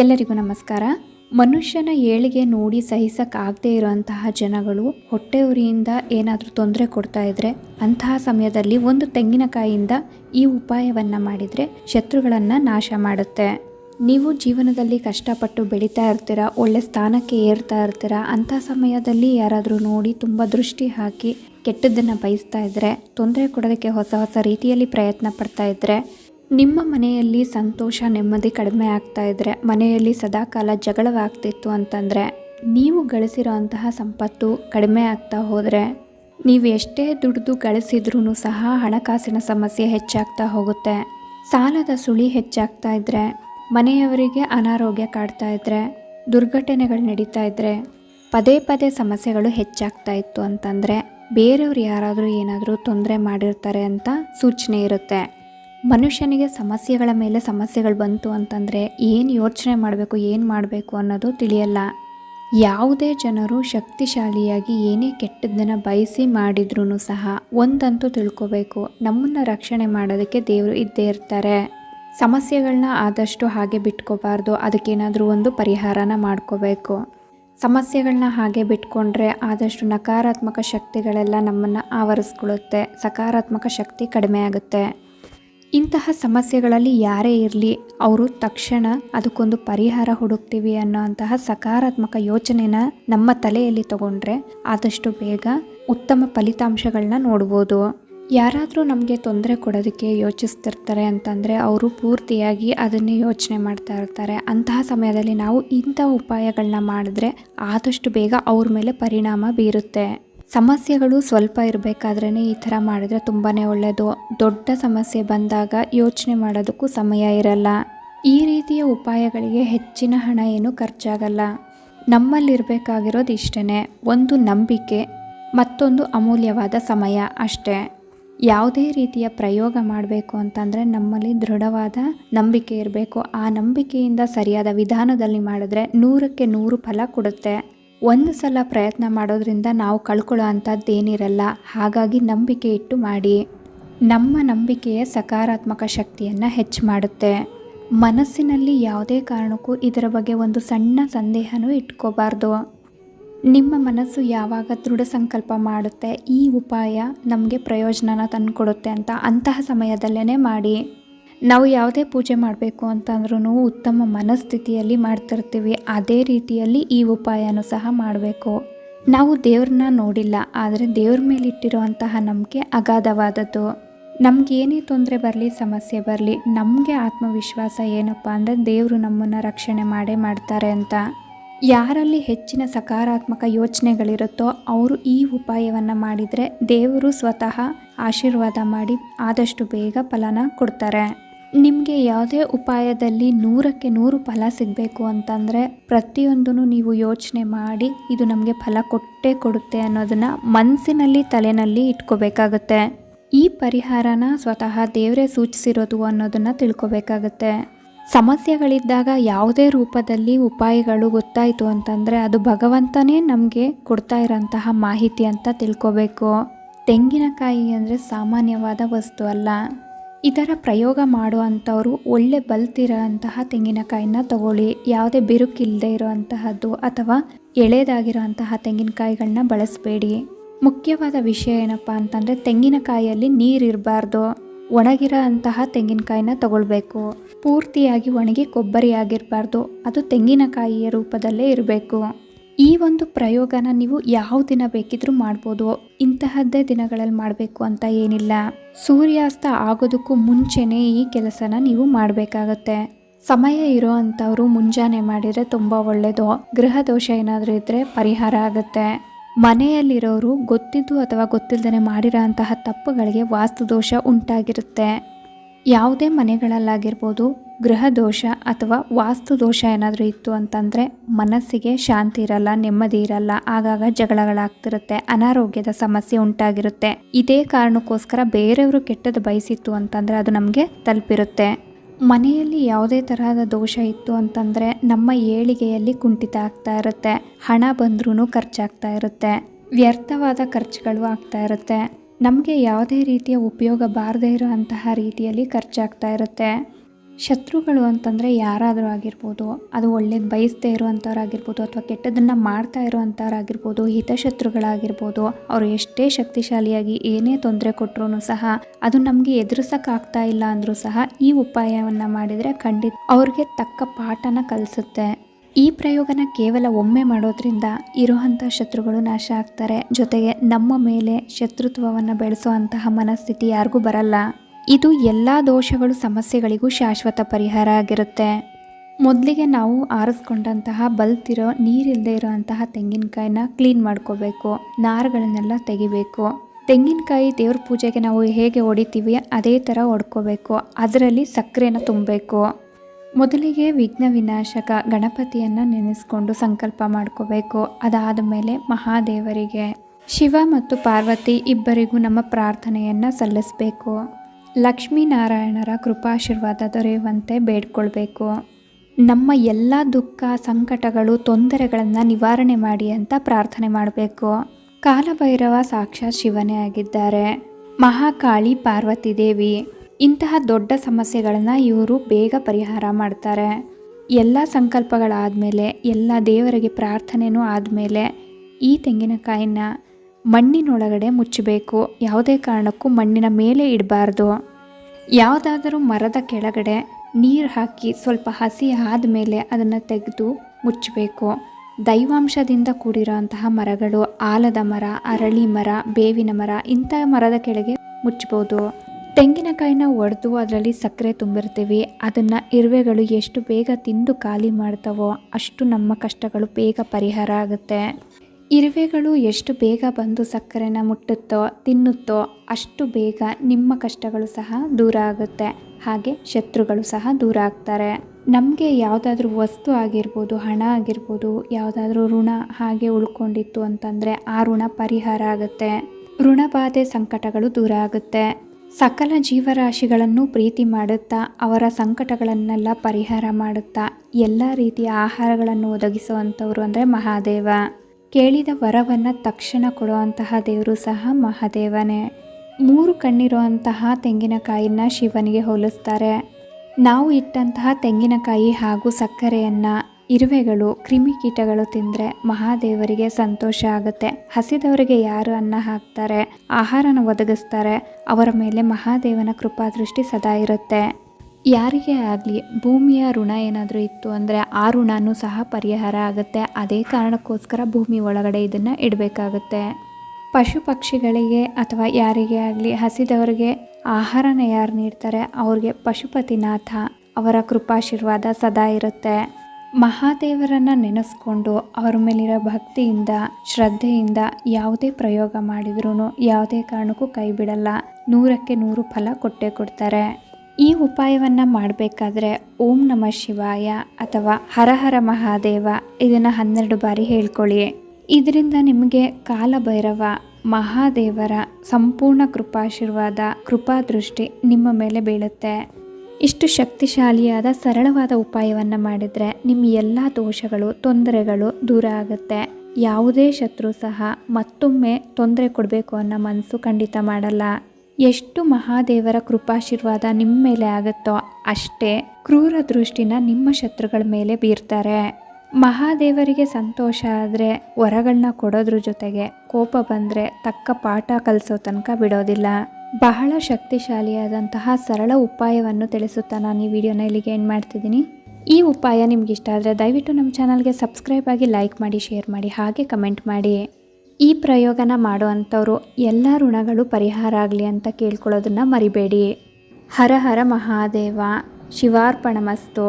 ಎಲ್ಲರಿಗೂ ನಮಸ್ಕಾರ. ಮನುಷ್ಯನ ಏಳಿಗೆ ನೋಡಿ ಸಹಿಸಕ್ಕಾಗದೇ ಇರುವಂತಹ ಜನಗಳು ಹೊಟ್ಟೆ ಉರಿಯಿಂದ ಏನಾದರೂ ತೊಂದರೆ ಕೊಡ್ತಾ ಇದ್ರೆ ಅಂತಹ ಸಮಯದಲ್ಲಿ ಒಂದು ತೆಂಗಿನಕಾಯಿಯಿಂದ ಈ ಉಪಾಯವನ್ನು ಮಾಡಿದರೆ ಶತ್ರುಗಳನ್ನು ನಾಶ ಮಾಡುತ್ತೆ. ನೀವು ಜೀವನದಲ್ಲಿ ಕಷ್ಟಪಟ್ಟು ಬೆಳೀತಾ ಇರ್ತೀರಾ, ಒಳ್ಳೆ ಸ್ಥಾನಕ್ಕೆ ಏರ್ತಾ ಇರ್ತೀರಾ, ಅಂಥ ಸಮಯದಲ್ಲಿ ಯಾರಾದರೂ ನೋಡಿ ತುಂಬ ದೃಷ್ಟಿ ಹಾಕಿ ಕೆಟ್ಟದ್ದನ್ನು ಬಯಸ್ತಾ ಇದ್ದರೆ ತೊಂದರೆ ಕೊಡೋದಕ್ಕೆ ಹೊಸ ಹೊಸ ರೀತಿಯಲ್ಲಿ ಪ್ರಯತ್ನ ಪಡ್ತಾ ಇದ್ದರೆ ನಿಮ್ಮ ಮನೆಯಲ್ಲಿ ಸಂತೋಷ, ನೆಮ್ಮದಿ ಕಡಿಮೆ ಆಗ್ತಾ ಇದ್ರೆ, ಮನೆಯಲ್ಲಿ ಸದಾಕಾಲ ಜಗಳವಾಗ್ತಿತ್ತು ಅಂತಂದರೆ, ನೀವು ಗಳಿಸಿರೋ ಅಂತಹ ಸಂಪತ್ತು ಕಡಿಮೆ ಆಗ್ತಾ ಹೋದರೆ, ನೀವು ಎಷ್ಟೇ ದುಡಿದು ಗಳಿಸಿದ್ರೂ ಸಹ ಹಣಕಾಸಿನ ಸಮಸ್ಯೆ ಹೆಚ್ಚಾಗ್ತಾ ಹೋಗುತ್ತೆ. ಸಾಲದ ಸುಳಿ ಹೆಚ್ಚಾಗ್ತಾ ಇದ್ರೆ, ಮನೆಯವರಿಗೆ ಅನಾರೋಗ್ಯ ಕಾಡ್ತಾ ಇದ್ರೆ, ದುರ್ಘಟನೆಗಳು ನಡೀತಾ ಇದ್ರೆ, ಪದೇ ಪದೇ ಸಮಸ್ಯೆಗಳು ಹೆಚ್ಚಾಗ್ತಾ ಇತ್ತು ಅಂತಂದರೆ, ಬೇರೆಯವ್ರು ಯಾರಾದರೂ ಏನಾದರೂ ತೊಂದರೆ ಮಾಡಿರ್ತಾರೆ ಅಂತ ಸೂಚನೆ ಇರುತ್ತೆ. ಮನುಷ್ಯನಿಗೆ ಸಮಸ್ಯೆಗಳ ಮೇಲೆ ಸಮಸ್ಯೆಗಳು ಬಂತು ಅಂತಂದರೆ ಏನು ಯೋಚನೆ ಮಾಡಬೇಕು, ಏನು ಮಾಡಬೇಕು ಅನ್ನೋದು ತಿಳಿಯಲ್ಲ. ಯಾವುದೇ ಜನರು ಶಕ್ತಿಶಾಲಿಯಾಗಿ ಏನೇ ಕೆಟ್ಟದ್ದನ್ನು ಬಯಸಿ ಮಾಡಿದ್ರೂ ಸಹ ಒಂದಂತೂ ತಿಳ್ಕೊಬೇಕು. ನಮ್ಮನ್ನು ರಕ್ಷಣೆ ಮಾಡೋದಕ್ಕೆ ದೇವರು ಇದ್ದೇ ಇರ್ತಾರೆ. ಸಮಸ್ಯೆಗಳನ್ನ ಆದಷ್ಟು ಹಾಗೆ ಬಿಟ್ಕೋಬಾರ್ದು, ಅದಕ್ಕೇನಾದರೂ ಒಂದು ಪರಿಹಾರನ ಮಾಡ್ಕೋಬೇಕು. ಸಮಸ್ಯೆಗಳನ್ನ ಹಾಗೆ ಬಿಟ್ಕೊಂಡ್ರೆ ಆದಷ್ಟು ನಕಾರಾತ್ಮಕ ಶಕ್ತಿಗಳೆಲ್ಲ ನಮ್ಮನ್ನು ಆವರಿಸ್ಕೊಳ್ಳುತ್ತೆ ಸಕಾರಾತ್ಮಕ ಶಕ್ತಿ ಕಡಿಮೆ ಆಗುತ್ತೆ. ಇಂತಹ ಸಮಸ್ಯೆಗಳಲ್ಲಿ ಯಾರೇ ಇರಲಿ, ಅವರು ತಕ್ಷಣ ಅದಕ್ಕೊಂದು ಪರಿಹಾರ ಹುಡುಕ್ತೀವಿ ಅನ್ನೋಂತಹ ಸಕಾರಾತ್ಮಕ ಯೋಚನೆನ ನಮ್ಮ ತಲೆಯಲ್ಲಿ ತಗೊಂಡ್ರೆ ಆದಷ್ಟು ಬೇಗ ಉತ್ತಮ ಫಲಿತಾಂಶಗಳನ್ನ ನೋಡ್ಬೋದು. ಯಾರಾದರೂ ನಮಗೆ ತೊಂದರೆ ಕೊಡೋದಕ್ಕೆ ಯೋಚಿಸ್ತಿರ್ತಾರೆ ಅಂತಂದರೆ ಅವರು ಪೂರ್ತಿಯಾಗಿ ಅದನ್ನೇ ಯೋಚನೆ ಮಾಡ್ತಾ ಇರ್ತಾರೆ. ಅಂತಹ ಸಮಯದಲ್ಲಿ ನಾವು ಇಂಥ ಉಪಾಯಗಳನ್ನ ಮಾಡಿದ್ರೆ ಆದಷ್ಟು ಬೇಗ ಅವ್ರ ಮೇಲೆ ಪರಿಣಾಮ ಬೀರುತ್ತೆ. ಸಮಸ್ಯೆಗಳು ಸ್ವಲ್ಪ ಇರಬೇಕಾದ್ರೇ ಈ ಥರ ಮಾಡಿದ್ರೆ ತುಂಬಾ ಒಳ್ಳೆಯದು ದೊಡ್ಡ ಸಮಸ್ಯೆ ಬಂದಾಗ ಯೋಚನೆ ಮಾಡೋದಕ್ಕೂ ಸಮಯ ಇರಲ್ಲ. ಈ ರೀತಿಯ ಉಪಾಯಗಳಿಗೆ ಹೆಚ್ಚಿನ ಹಣ ಏನು ಖರ್ಚಾಗಲ್ಲ. ನಮ್ಮಲ್ಲಿರಬೇಕಾಗಿರೋದು ಇಷ್ಟೇ ಒಂದು ನಂಬಿಕೆ, ಮತ್ತೊಂದು ಅಮೂಲ್ಯವಾದ ಸಮಯ ಅಷ್ಟೇ. ಯಾವುದೇ ರೀತಿಯ ಪ್ರಯೋಗ ಮಾಡಬೇಕು ಅಂತಂದರೆ ನಮ್ಮಲ್ಲಿ ದೃಢವಾದ ನಂಬಿಕೆ ಇರಬೇಕು. ಆ ನಂಬಿಕೆಯಿಂದ ಸರಿಯಾದ ವಿಧಾನದಲ್ಲಿ ಮಾಡಿದ್ರೆ ನೂರಕ್ಕೆ ನೂರು ಫಲ ಕೊಡುತ್ತೆ. ಒಂದು ಸಲ ಪ್ರಯತ್ನ ಮಾಡೋದ್ರಿಂದ ನಾವು ಕಳ್ಕೊಳ್ಳೋ ಅಂಥದ್ದೇನಿರಲ್ಲ, ಹಾಗಾಗಿ ನಂಬಿಕೆ ಇಟ್ಟು ಮಾಡಿ. ನಮ್ಮ ನಂಬಿಕೆಯ ಸಕಾರಾತ್ಮಕ ಶಕ್ತಿಯನ್ನು ಹೆಚ್ಚು ಮಾಡುತ್ತೆ. ಮನಸ್ಸಿನಲ್ಲಿ ಯಾವುದೇ ಕಾರಣಕ್ಕೂ ಇದರ ಬಗ್ಗೆ ಒಂದು ಸಣ್ಣ ಸಂದೇಹನೂ ಇಟ್ಕೋಬಾರ್ದು. ನಿಮ್ಮ ಮನಸ್ಸು ಯಾವಾಗ ದೃಢ ಸಂಕಲ್ಪ ಮಾಡುತ್ತೆ, ಈ ಉಪಾಯ ನಮಗೆ ಪ್ರಯೋಜನನ ತಂದುಕೊಡುತ್ತೆ ಅಂತ ಅಂತಹ ಸಮಯದಲ್ಲೇ ಮಾಡಿ. ನಾವು ಯಾವುದೇ ಪೂಜೆ ಮಾಡಬೇಕು ಅಂತಂದ್ರೂ ಉತ್ತಮ ಮನಸ್ಥಿತಿಯಲ್ಲಿ ಮಾಡ್ತಿರ್ತೀವಿ. ಅದೇ ರೀತಿಯಲ್ಲಿ ಈ ಉಪಾಯನೂ ಸಹ ಮಾಡಬೇಕು. ನಾವು ದೇವ್ರನ್ನ ನೋಡಿಲ್ಲ, ಆದರೆ ದೇವ್ರ ಮೇಲೆ ಇಟ್ಟಿರುವಂತಹ ನಂಬಿಕೆ ಅಗಾಧವಾದದ್ದು. ನಮ್ಗೆ ಏನೇ ತೊಂದರೆ ಬರಲಿ, ಸಮಸ್ಯೆ ಬರಲಿ, ನಮಗೆ ಆತ್ಮವಿಶ್ವಾಸ ಏನಪ್ಪ ಅಂದರೆ ದೇವರು ನಮ್ಮನ್ನು ರಕ್ಷಣೆ ಮಾಡೇ ಮಾಡ್ತಾರೆ ಅಂತ. ಯಾರಲ್ಲಿ ಹೆಚ್ಚಿನ ಸಕಾರಾತ್ಮಕ ಯೋಚನೆಗಳಿರುತ್ತೋ ಅವರು ಈ ಉಪಾಯವನ್ನು ಮಾಡಿದರೆ ದೇವರು ಸ್ವತಃ ಆಶೀರ್ವಾದ ಮಾಡಿ ಆದಷ್ಟು ಬೇಗ ಫಲನ ಕೊಡ್ತಾರೆ. ನಿಮಗೆ ಯಾವುದೇ ಉಪಾಯದಲ್ಲಿ ನೂರಕ್ಕೆ ನೂರು ಫಲ ಸಿಗಬೇಕು ಅಂತಂದರೆ ಪ್ರತಿಯೊಂದನ್ನು ನೀವು ಯೋಚನೆ ಮಾಡಿ ಇದು ನಮಗೆ ಫಲ ಕೊಟ್ಟೇ ಕೊಡುತ್ತೆ ಅನ್ನೋದನ್ನು ಮನಸ್ಸಿನಲ್ಲಿ ತಲೆನಲ್ಲಿ ಇಟ್ಕೋಬೇಕಾಗುತ್ತೆ. ಈ ಪರಿಹಾರನ ಸ್ವತಃ ದೇವರೇ ಸೂಚಿಸಿರೋದು ಅನ್ನೋದನ್ನು ತಿಳ್ಕೊಬೇಕಾಗುತ್ತೆ. ಸಮಸ್ಯೆಗಳಿದ್ದಾಗ ಯಾವುದೇ ರೂಪದಲ್ಲಿ ಉಪಾಯಗಳು ಗೊತ್ತಾಯಿತು ಅಂತಂದರೆ ಅದು ಭಗವಂತನೇ ನಮಗೆ ಕೊಡ್ತಾ ಇರೋಂತಹ ಮಾಹಿತಿ ಅಂತ ತಿಳ್ಕೊಬೇಕು. ತೆಂಗಿನಕಾಯಿ ಅಂದರೆ ಸಾಮಾನ್ಯವಾದ ವಸ್ತು ಅಲ್ಲ. ಇದರ ಪ್ರಯೋಗ ಮಾಡುವಂಥವ್ರು ಒಳ್ಳೆ ಬಲ್ತಿರೋಂತಹ ತೆಂಗಿನಕಾಯಿನ ತಗೊಳ್ಳಿ. ಯಾವುದೇ ಬಿರುಕಿಲ್ಲದೆ ಇರುವಂತಹದ್ದು ಅಥವಾ ಎಳೆದಾಗಿರೋಂತಹ ತೆಂಗಿನಕಾಯಿಗಳನ್ನ ಬಳಸಬೇಡಿ. ಮುಖ್ಯವಾದ ವಿಷಯ ಏನಪ್ಪ ಅಂತಂದರೆ ತೆಂಗಿನಕಾಯಿಯಲ್ಲಿ ನೀರಿರಬಾರ್ದು ಒಣಗಿರೋ ಅಂತಹ ತೆಂಗಿನಕಾಯಿನ ತಗೊಳ್ಬೇಕು. ಪೂರ್ತಿಯಾಗಿ ಒಣಗಿ ಕೊಬ್ಬರಿ ಆಗಿರಬಾರ್ದು. ಅದು ತೆಂಗಿನಕಾಯಿಯ ರೂಪದಲ್ಲೇ ಇರಬೇಕು. ಈ ಒಂದು ಪ್ರಯೋಗನ ನೀವು ಯಾವ ದಿನ ಬೇಕಿದ್ರೂ ಮಾಡ್ಬೋದು. ಇಂತಹದ್ದೇ ದಿನಗಳಲ್ಲಿ ಮಾಡಬೇಕು ಅಂತ ಏನಿಲ್ಲ. ಸೂರ್ಯಾಸ್ತ ಆಗೋದಕ್ಕೂ ಮುಂಚೆನೇ ಈ ಕೆಲಸನ ನೀವು ಮಾಡಬೇಕಾಗತ್ತೆ. ಸಮಯ ಇರೋ ಅಂಥವ್ರು ಮುಂಜಾನೆ ಮಾಡಿದರೆ ತುಂಬ ಒಳ್ಳೆಯದು ಗೃಹ ದೋಷ ಏನಾದರೂ ಇದ್ದರೆ ಪರಿಹಾರ ಆಗುತ್ತೆ. ಮನೆಯಲ್ಲಿರೋರು ಗೊತ್ತಿದ್ದು ಅಥವಾ ಗೊತ್ತಿಲ್ಲದೇ ಮಾಡಿರೋ ಅಂತಹ ತಪ್ಪುಗಳಿಗೆ ವಾಸ್ತುದೋಷ ಉಂಟಾಗಿರುತ್ತೆ. ಯಾವುದೇ ಮನೆಗಳಲ್ಲಾಗಿರ್ಬೋದು ಗೃಹ ದೋಷ ಅಥವಾ ವಾಸ್ತು ದೋಷ ಏನಾದರೂ ಇತ್ತು ಅಂತಂದರೆ ಮನಸ್ಸಿಗೆ ಶಾಂತಿ ಇರಲ್ಲ, ನೆಮ್ಮದಿ ಇರಲ್ಲ, ಆಗಾಗ ಜಗಳಗಳಾಗ್ತಿರುತ್ತೆ, ಅನಾರೋಗ್ಯದ ಸಮಸ್ಯೆ ಉಂಟಾಗಿರುತ್ತೆ. ಇದೇ ಕಾರಣಕ್ಕೋಸ್ಕರ ಬೇರೆಯವರು ಕೆಟ್ಟದ್ದು ಬಯಸಿತ್ತು ಅಂತಂದರೆ ಅದು ನಮಗೆ ತಲುಪಿರುತ್ತೆ. ಮನೆಯಲ್ಲಿ ಯಾವುದೇ ತರಹದ ದೋಷ ಇತ್ತು ಅಂತಂದರೆ ನಮ್ಮ ಏಳಿಗೆಯಲ್ಲಿ ಕುಂಠಿತ ಆಗ್ತಾ ಇರುತ್ತೆ, ಹಣ ಬಂದ್ರೂ ಖರ್ಚಾಗ್ತಾ ಇರುತ್ತೆ, ವ್ಯರ್ಥವಾದ ಖರ್ಚುಗಳು ಆಗ್ತಾ ಇರುತ್ತೆ. ನಮಗೆ ಯಾವುದೇ ರೀತಿಯ ಉಪಯೋಗ ಬಾರದೇ ಇರುವಂತಹ ರೀತಿಯಲ್ಲಿ ಖರ್ಚಾಗ್ತಾ ಇರುತ್ತೆ. ಶತ್ರುಗಳು ಅಂತಂದರೆ ಯಾರಾದರೂ ಆಗಿರ್ಬೋದು, ಅದು ಒಳ್ಳೇದು ಬಯಸದೇ ಇರುವಂಥವ್ರಾಗಿರ್ಬೋದು ಅಥವಾ ಕೆಟ್ಟದನ್ನು ಮಾಡ್ತಾ ಇರುವಂಥವ್ರಾಗಿರ್ಬೋದು ಹಿತಶತ್ರುಗಳಾಗಿರ್ಬೋದು, ಅವರು ಎಷ್ಟೇ ಶಕ್ತಿಶಾಲಿಯಾಗಿ ಏನೇ ತೊಂದರೆ ಕೊಟ್ಟರು ಸಹ ಅದು ನಮಗೆ ಎದುರಿಸೋಕ್ಕಾಗ್ತಾ ಇಲ್ಲ ಅಂದರೂ ಸಹ ಈ ಉಪಾಯವನ್ನು ಮಾಡಿದರೆ ಖಂಡಿತ ಅವ್ರಿಗೆ ತಕ್ಕ ಪಾಠನ ಕಲಿಸುತ್ತೆ. ಈ ಪ್ರಯೋಗನ ಕೇವಲ ಒಮ್ಮೆ ಮಾಡೋದ್ರಿಂದ ಇರುವಂಥ ಶತ್ರುಗಳು ನಾಶ ಆಗ್ತಾರೆ. ಜೊತೆಗೆ ನಮ್ಮ ಮೇಲೆ ಶತ್ರುತ್ವವನ್ನು ಬೆಳೆಸುವಂತಹ ಮನಸ್ಥಿತಿ ಯಾರಿಗೂ ಬರಲ್ಲ. ಇದು ಎಲ್ಲ ದೋಷಗಳು ಸಮಸ್ಯೆಗಳಿಗೂ ಶಾಶ್ವತ ಪರಿಹಾರ ಆಗಿರುತ್ತೆ. ಮೊದಲಿಗೆ ನಾವು ಆರಿಸ್ಕೊಂಡಂತಹ ಬಲ್ತಿರೋ ನೀರಿಲ್ಲದೆ ಇರೋಂತಹ ತೆಂಗಿನಕಾಯಿನ ಕ್ಲೀನ್ ಮಾಡ್ಕೋಬೇಕು. ನಾರುಗಳನ್ನೆಲ್ಲ ತೆಗಿಬೇಕು. ತೆಂಗಿನಕಾಯಿ ದೇವ್ರ ಪೂಜೆಗೆ ನಾವು ಹೇಗೆ ಹೊಡಿತೀವಿ, ಅದೇ ಥರ ಹೊಡ್ಕೋಬೇಕು ಅದರಲ್ಲಿ ಸಕ್ಕರೆನ ತುಂಬಬೇಕು. ಮೊದಲಿಗೆ ವಿಘ್ನ ವಿನಾಶಕ ಗಣಪತಿಯನ್ನು ನೆನೆಸ್ಕೊಂಡು ಸಂಕಲ್ಪ ಮಾಡ್ಕೋಬೇಕು. ಅದಾದ ಮೇಲೆ ಮಹಾದೇವರಿಗೆ ಶಿವ ಮತ್ತು ಪಾರ್ವತಿ ಇಬ್ಬರಿಗೂ ನಮ್ಮ ಪ್ರಾರ್ಥನೆಯನ್ನು ಸಲ್ಲಿಸಬೇಕು. ಲಕ್ಷ್ಮೀನಾರಾಯಣರ ಕೃಪಾಶೀರ್ವಾದ ದೊರೆಯುವಂತೆ ಬೇಡ್ಕೊಳ್ಬೇಕು. ನಮ್ಮ ಎಲ್ಲ ದುಃಖ, ಸಂಕಟಗಳು, ತೊಂದರೆಗಳನ್ನು ನಿವಾರಣೆ ಮಾಡಿ ಅಂತ ಪ್ರಾರ್ಥನೆ ಮಾಡಬೇಕು. ಕಾಲಭೈರವ ಸಾಕ್ಷಾತ್ ಶಿವನೇ ಆಗಿದ್ದಾರೆ. ಮಹಾಕಾಳಿ ಪಾರ್ವತಿ ದೇವಿ. ಇಂತಹ ದೊಡ್ಡ ಸಮಸ್ಯೆಗಳನ್ನು ಇವರು ಬೇಗ ಪರಿಹಾರ ಮಾಡ್ತಾರೆ. ಎಲ್ಲ ಸಂಕಲ್ಪಗಳಾದಮೇಲೆ, ಎಲ್ಲ ದೇವರಿಗೆ ಪ್ರಾರ್ಥನೆನೂ ಆದಮೇಲೆ ಈ ತೆಂಗಿನಕಾಯಿನ ಮಣ್ಣಿನೊಳಗಡೆ ಮುಚ್ಚಬೇಕು. ಯಾವುದೇ ಕಾರಣಕ್ಕೂ ಮಣ್ಣಿನ ಮೇಲೆ ಇಡಬಾರ್ದು. ಯಾವುದಾದರೂ ಮರದ ಕೆಳಗಡೆ ನೀರು ಹಾಕಿ ಸ್ವಲ್ಪ ಹಸಿ ಆದಮೇಲೆ ಅದನ್ನು ತೆಗೆದು ಮುಚ್ಚಬೇಕು. ದೈವಾಂಶದಿಂದ ಕೂಡಿರುವಂತಹ ಮರಗಳು ಆಲದ ಮರ, ಅರಳಿ ಮರ, ಬೇವಿನ ಮರ ಇಂಥ ಮರದ ಕೆಳಗೆ ಮುಚ್ಚಬೋದು ತೆಂಗಿನಕಾಯಿನ ಒಡೆದು ಅದರಲ್ಲಿ ಸಕ್ಕರೆ ತುಂಬಿರ್ತೀವಿ, ಅದನ್ನು ಇರುವೆಗಳು ಎಷ್ಟು ಬೇಗ ತಿಂದು ಖಾಲಿ ಮಾಡ್ತಾವೋ ಅಷ್ಟು ನಮ್ಮ ಕಷ್ಟಗಳು ಬೇಗ ಪರಿಹಾರ ಆಗುತ್ತೆ. ಇರುವೆಗಳು ಎಷ್ಟು ಬೇಗ ಬಂದು ಸಕ್ಕರೆನ ಮುಟ್ಟುತ್ತೋ, ತಿನ್ನುತ್ತೋ ಅಷ್ಟು ಬೇಗ ನಿಮ್ಮ ಕಷ್ಟಗಳು ಸಹ ದೂರ ಆಗುತ್ತೆ. ಹಾಗೆ ಶತ್ರುಗಳು ಸಹ ದೂರ ಆಗ್ತಾರೆ. ನಮಗೆ ಯಾವುದಾದ್ರೂ ವಸ್ತು ಆಗಿರ್ಬೋದು, ಹಣ ಆಗಿರ್ಬೋದು, ಯಾವುದಾದ್ರೂ ಋಣ ಹಾಗೆ ಉಳ್ಕೊಂಡಿತ್ತು ಅಂತಂದರೆ ಆ ಋಣ ಪರಿಹಾರ ಆಗುತ್ತೆ. ಋಣಬಾಧೆ ಸಂಕಟಗಳು ದೂರ ಆಗುತ್ತೆ. ಸಕಲ ಜೀವರಾಶಿಗಳನ್ನು ಪ್ರೀತಿ ಮಾಡುತ್ತಾ, ಅವರ ಸಂಕಟಗಳನ್ನೆಲ್ಲ ಪರಿಹಾರ ಮಾಡುತ್ತಾ, ಎಲ್ಲ ರೀತಿಯ ಆಹಾರಗಳನ್ನು ಒದಗಿಸುವಂಥವ್ರು ಅಂದರೆ ಮಹಾದೇವ. ಕೇಳಿದ ವರವನ್ನು ತಕ್ಷಣ ಕೊಡುವಂತಹ ದೇವರು ಸಹ ಮಹಾದೇವನೇ. ಮೂರು ಕಣ್ಣಿರುವಂತಹ ತೆಂಗಿನಕಾಯಿನ ಶಿವನಿಗೆ ಹೋಲಿಸ್ತಾರೆ. ನಾವು ಇಟ್ಟಂತಹ ತೆಂಗಿನಕಾಯಿ ಹಾಗೂ ಸಕ್ಕರೆಯನ್ನು ಇರುವೆಗಳು ಕ್ರಿಮಿಕೀಟಗಳು ತಿಂದರೆ ಮಹಾದೇವರಿಗೆ ಸಂತೋಷ ಆಗುತ್ತೆ. ಹಸಿದವರಿಗೆ ಯಾರು ಅನ್ನ ಹಾಕ್ತಾರೆ, ಆಹಾರನ ಒದಗಿಸ್ತಾರೆ, ಅವರ ಮೇಲೆ ಮಹಾದೇವನ ಕೃಪಾ ದೃಷ್ಟಿ ಸದಾ ಇರುತ್ತೆ. ಯಾರಿಗೆ ಆಗಲಿ, ಭೂಮಿಯ ಋಣ ಏನಾದರೂ ಇತ್ತು ಅಂದರೆ ಆ ಋಣನೂ ಸಹ ಪರಿಹಾರ ಆಗುತ್ತೆ. ಅದೇ ಕಾರಣಕ್ಕೋಸ್ಕರ ಭೂಮಿ ಒಳಗಡೆ ಇದನ್ನು ಇಡಬೇಕಾಗುತ್ತೆ. ಪಶು ಪಕ್ಷಿಗಳಿಗೆ ಅಥವಾ ಯಾರಿಗೆ ಆಗಲಿ, ಹಸಿದವರಿಗೆ ಆಹಾರನ ಯಾರು ನೀಡ್ತಾರೆ, ಅವ್ರಿಗೆ ಪಶುಪತಿನಾಥ ಅವರ ಕೃಪಾಶೀರ್ವಾದ ಸದಾ ಇರುತ್ತೆ. ಮಹಾದೇವರನ್ನ ನೆನೆಸ್ಕೊಂಡು ಅವರ ಮೇಲಿರೋ ಭಕ್ತಿಯಿಂದ, ಶ್ರದ್ಧೆಯಿಂದ ಯಾವುದೇ ಪ್ರಯೋಗ ಮಾಡಿದ್ರೂ ಯಾವುದೇ ಕಾರಣಕ್ಕೂ ಕೈ ಬಿಡಲ್ಲ. ನೂರಕ್ಕೆ ನೂರು ಫಲ ಕೊಟ್ಟೇ ಕೊಡ್ತಾರೆ. ಈ ಉಪಾಯವನ್ನು ಮಾಡಬೇಕಾದ್ರೆ ಓಂ ನಮ ಶಿವಾಯ ಅಥವಾ ಹರ ಹರ ಮಹಾದೇವ ಇದನ್ನು ಹನ್ನೆರಡು ಬಾರಿ ಹೇಳ್ಕೊಳ್ಳಿ. ಇದರಿಂದ ನಿಮಗೆ ಕಾಲಭೈರವ, ಮಹಾದೇವರ ಸಂಪೂರ್ಣ ಕೃಪಾಶೀರ್ವಾದ ಕೃಪಾದೃಷ್ಟಿ ನಿಮ್ಮ ಮೇಲೆ ಬೀಳುತ್ತೆ. ಇಷ್ಟು ಶಕ್ತಿಶಾಲಿಯಾದ ಸರಳವಾದ ಉಪಾಯವನ್ನು ಮಾಡಿದರೆ ನಿಮ್ಮ ಎಲ್ಲ ದೋಷಗಳು, ತೊಂದರೆಗಳು ದೂರ ಆಗುತ್ತೆ. ಯಾವುದೇ ಶತ್ರು ಸಹ ಮತ್ತೊಮ್ಮೆ ತೊಂದರೆ ಕೊಡಬೇಕು ಅನ್ನೋ ಮನಸ್ಸು ಖಂಡಿತ ಮಾಡಲ್ಲ. ಎಷ್ಟು ಮಹಾದೇವರ ಕೃಪಾಶೀರ್ವಾದ ನಿಮ್ಮ ಮೇಲೆ ಆಗುತ್ತೋ ಅಷ್ಟೇ ಕ್ರೂರ ದೃಷ್ಟಿನ ನಿಮ್ಮ ಶತ್ರುಗಳ ಮೇಲೆ ಬೀರ್ತಾರೆ. ಮಹಾದೇವರಿಗೆ ಸಂತೋಷ ಆದರೆ ವರಗಳನ್ನ ಕೊಡೋದ್ರ ಜೊತೆಗೆ ಕೋಪ ಬಂದರೆ ತಕ್ಕ ಪಾಠ ಕಲಿಸೋ ತನಕ ಬಿಡೋದಿಲ್ಲ. ಬಹಳ ಶಕ್ತಿಶಾಲಿಯಾದಂತಹ ಸರಳ ಉಪಾಯವನ್ನು ತಿಳಿಸುತ್ತಾ ನಾನು ಈ ವಿಡಿಯೋನ ಇಲ್ಲಿಗೆ ಎಂಡ್ ಮಾಡ್ತಿದ್ದೀನಿ. ಈ ಉಪಾಯ ನಿಮ್ಗೆ ಇಷ್ಟ ಆದರೆ ದಯವಿಟ್ಟು ನಮ್ಮ ಚಾನಲ್ಗೆ ಸಬ್ಸ್ಕ್ರೈಬ್ ಆಗಿ ಲೈಕ್ ಮಾಡಿ, ಶೇರ್ ಮಾಡಿ, ಹಾಗೆ ಕಮೆಂಟ್ ಮಾಡಿ. ಈ ಪ್ರಯೋಗನ ಮಾಡುವಂಥವರು ಎಲ್ಲ ಋಣಗಳು ಪರಿಹಾರ ಆಗಲಿ ಅಂತ ಕೇಳ್ಕೊಳ್ಳೋದನ್ನು ಮರಿಬೇಡಿ. ಹರ ಹರ ಮಹಾದೇವ ಶಿವಾರ್ಪಣಮಸ್ತು